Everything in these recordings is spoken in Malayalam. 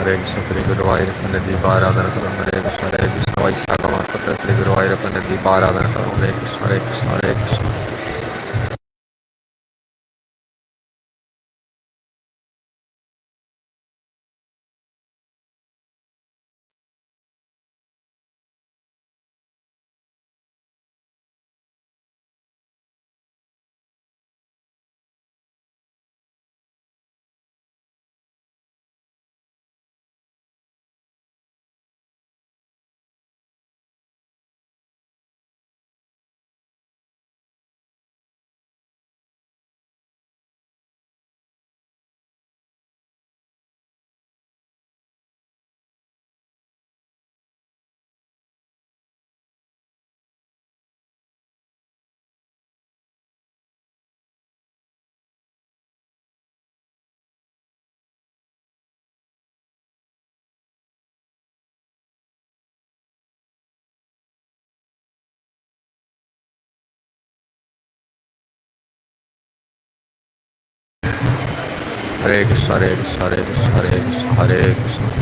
ഹരേ കൃഷ്ണ ശ്രീ ഗുരുവായൂരപ്പന്റെ ദീപാരാധന തുടങ്ങും ഹരേ കൃഷ്ണ ഹരേ കൃഷ്ണ വൈശാഖ മാസത്തെ ഗുരുവായൂരപ്പന്റെ ദീപാരാധന തുടങ്ങും ഹരേ കൃഷ്ണ ഹരേ കൃഷ്ണ ഹരേ കൃഷ്ണ ਹਰੇ ਕ੍ਰਿਸ਼ਨ ਹਰੇ ਕ੍ਰਿਸ਼ਨ ਹਰੇ ਕ੍ਰਿਸ਼ਨ ਹਰੇ ਕ੍ਰਿਸ਼ਨ ਹਰੇ ਕ੍ਰਿਸ਼ਨ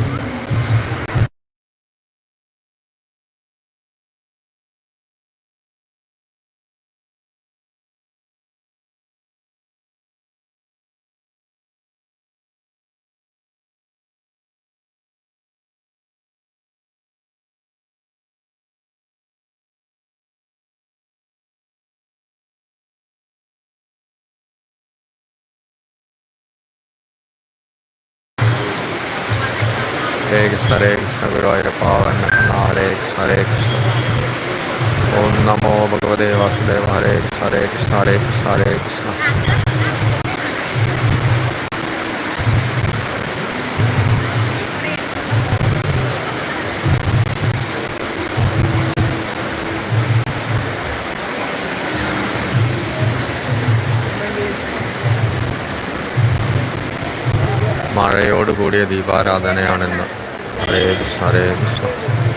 ഹരേ കൃഷ്ണ ഹരേ കൃഷ്ണ ഗുരുവായൂരപ്പ വന്നപ്പ ഹരേ കൃഷ്ണ ഹരേ കൃഷ്ണ ഓം നമോ ഭഗവതേ വാസുദേവ ഹരേ കൃഷ്ണ ഹരേ കൃഷ്ണ ഹരേ കൃഷ്ണ ഹരേ കൃഷ്ണ മഴയോട് കൂടിയ ദീപാരാധനയാണെന്ന്. ഹരേ കൃഷ്ണ ഹരേ കൃഷ്ണ.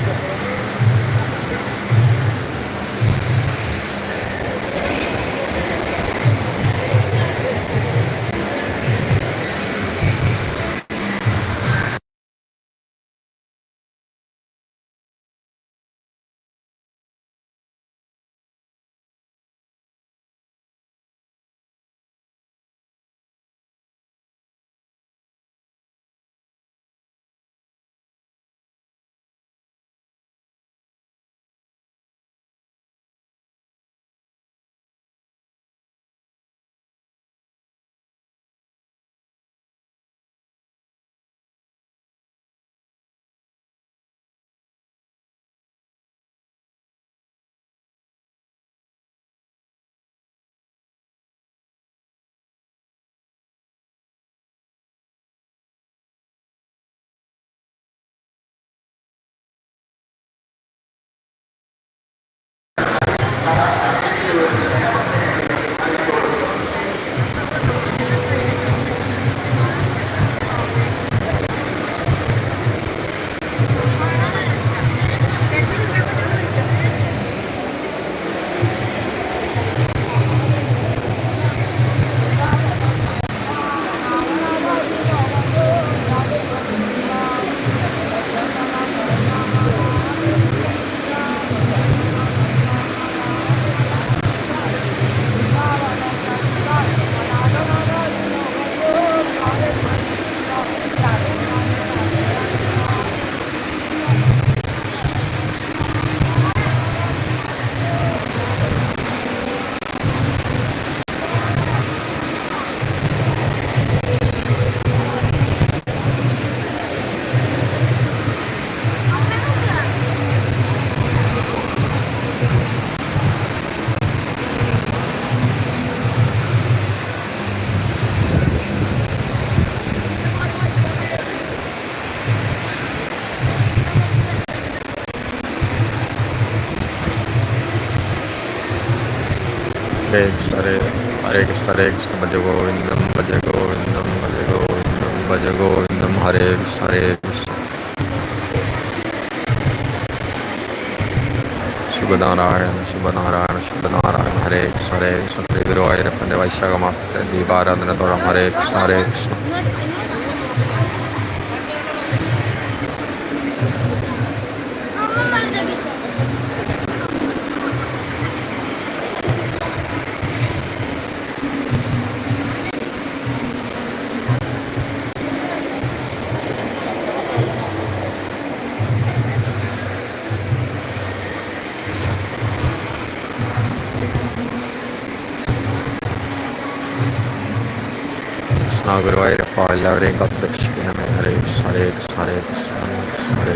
ഹരേ കൃഷ്ണ ഹരേ ഹരേ കൃഷ്ണ ഹരേ കൃഷ്ണ ഭജ ഗോവിന്ദം ഭജ ഗോവിന്ദം ഭജ ഗോവിന്ദം ഭജ ഗോവിന്ദം ഹരേ കൃഷ്ണ ഹരേ കൃഷ്ണ ശുഭനാരായണ ശുഭനാരായണ ശുഭനാരായണ ഹരേ കൃഷ്ണ ഹരേ കൃഷ്ണ ശ്രീ ഗുരുവായൂരപ്പന്റെ വൈശാഖ മാസത്തെ ദീപാരാധന തൊഴാം ഹരേ കൃഷ്ണ ഹരേ കൃഷ്ണ ആ ഗുരുവായൂരപ്പ എല്ലാവരെയും കാത്തുരക്ഷിക്കണമേ ഹരേ സരേ സരേ സരേ സരേ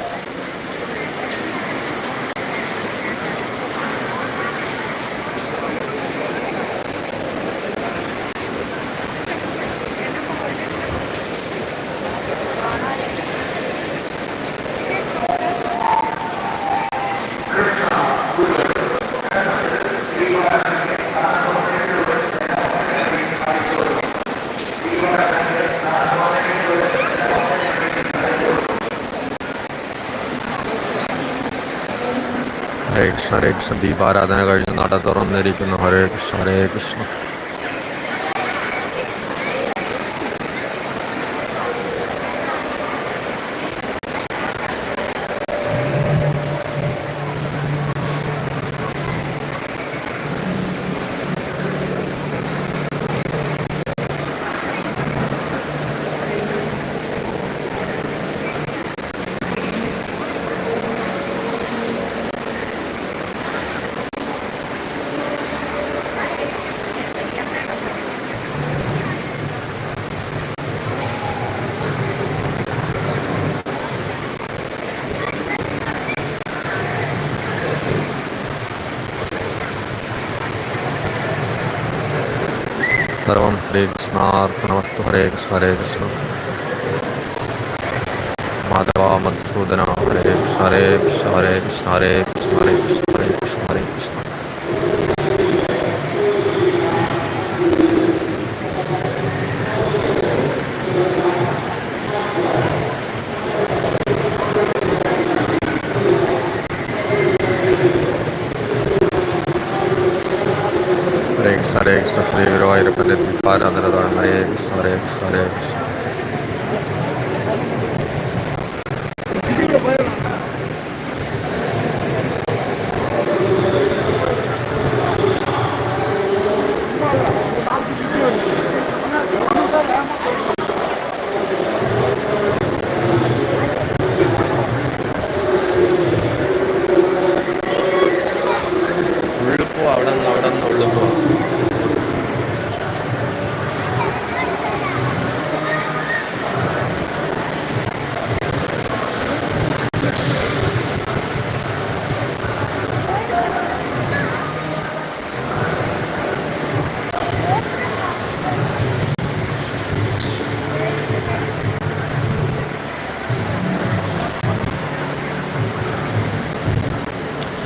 ഹരേ കൃഷ്ണ ഹരേ കൃഷ്ണ. ദീപാരാധന കഴിഞ്ഞ് നട തുറന്നിരിക്കുന്നു. ഹരേ കൃഷ്ണ ഹരേ കൃഷ്ണ. কৃষ্ণ নমস্ত হরে কৃষ্ণ হরে কৃষ্ণ। মাধবা মধুসূদন হরে কৃষ্ণ হরে কৃষ্ণ হরে কৃষ্ণ হরে কৃষ্ণ হরে কৃষ্ণ। ഹരേ കൃഷ്ണ ശ്രീ ഗുരുവായൂരപ്പന്റെ ദീപാരാധന കൃഷ്ണ ഹരേ കൃഷ്ണ ഹരേ കൃഷ്ണ.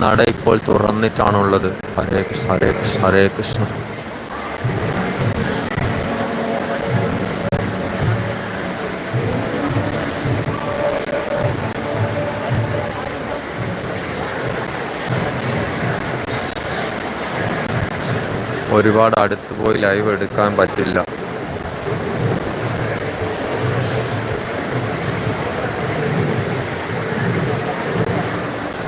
നട ഇപ്പോൾ തുറന്നിട്ടാണുള്ളത്. ഹരേ കൃഷ്ണ ഹരേ കൃഷ്ണ ഹരേ കൃഷ്ണ. ഒരുപാട് അടുത്ത് പോയി ലൈവ് എടുക്കാൻ പറ്റില്ല.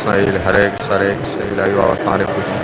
കൃഷ്ണ ഹരേ കൃഷ്ണ ഹരേ കൃഷ്ണയിൽ ഹരേ കൃഷ്ണ ഹരേ കൃഷ്ണയിലായി അവസാനിപ്പിക്കുന്നു